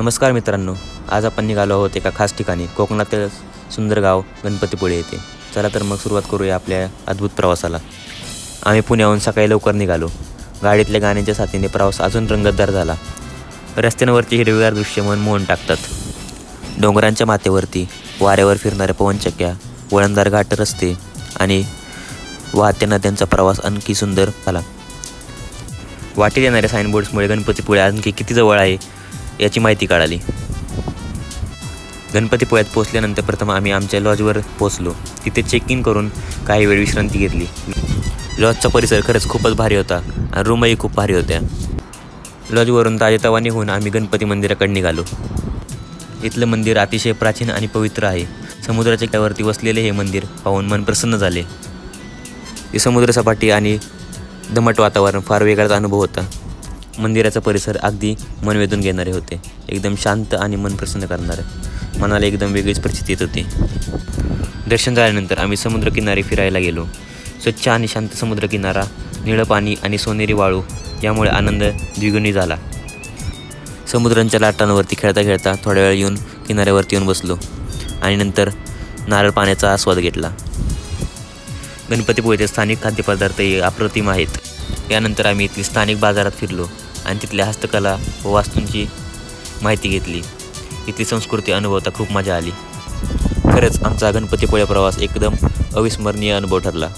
नमस्कार मित्रांनो आज आपण निघालो आहोत एका खास ठिकाणी कोकणातील सुंदर गाव गणपतीपुळे येथे. चला तर मग सुरुवात करूया आपल्या अद्भुत प्रवासाला. आम्ही पुण्याहून सकाळी लवकर निघालो. गाडीतल्या गाण्यांच्या साथीने प्रवास अजून रंगतदार झाला. रस्त्यांवरची हिरवीगार दृश्य मन मोहन टाकतात. डोंगरांच्या मातेवरती वाऱ्यावर फिरणाऱ्या पवनचक्क्या वळणदार घाट रस्ते आणि वाहत्या नद्यांचा प्रवास आणखी सुंदर झाला. वाटेत येणाऱ्या साईनबोर्ड्समुळे गणपतीपुळे आणखी किती जवळ आहे याची माहिती कळाली गणपतीपुळ्यात पोहोचल्यानंतर प्रथम आम्ही आमच्या लॉजवर पोहोचलो. तिथे चेक इन करून काही वेळ विश्रांती घेतली. लॉजचा परिसर खरंच खूपच भारी होता आणि रूमही खूप भारी होत्या. लॉजवरून ताजेतवाने होऊन आम्ही गणपती मंदिराकडे निघालो. इथलं मंदिर अतिशय प्राचीन आणि पवित्र आहे. समुद्राच्या किनाऱ्यावरती वसलेले हे मंदिर पाहून मन प्रसन्न झाले. ही समुद्रसपाटी आणि दमट वातावरण फार वेगळाच अनुभव होता. मंदिराचा परिसर अगदी मन वेधून घेणारे होते. एकदम शांत आणि मन प्रसन्न करणारे. मनाला एकदम वेगळीच परिस्थिती येत होती. दर्शन झाल्यानंतर आम्ही समुद्रकिनारी फिरायला गेलो. स्वच्छ आणि शांत समुद्रकिनारा निळं पाणी आणि सोनेरी वाळू यामुळे आनंद द्विगुणी झाला. समुद्रांच्या लाटांवरती खेळता खेळता थोड्या वेळ येऊन किनाऱ्यावरती येऊन बसलो आणि नंतर नारळ पाण्याचा आस्वाद घेतला. गणपतीपुळेचे स्थानिक खाद्यपदार्थही अप्रतिम आहेत. यानंतर आम्ही इथली स्थानिक बाजारात फिरलो आणि तिथल्या हस्तकला व वास्तूंची माहिती घेतली. इथली संस्कृती अनुभवता खूप मजा आली. खरंच आमचा गणपतीपुळे प्रवास एकदम अविस्मरणीय अनुभव ठरला.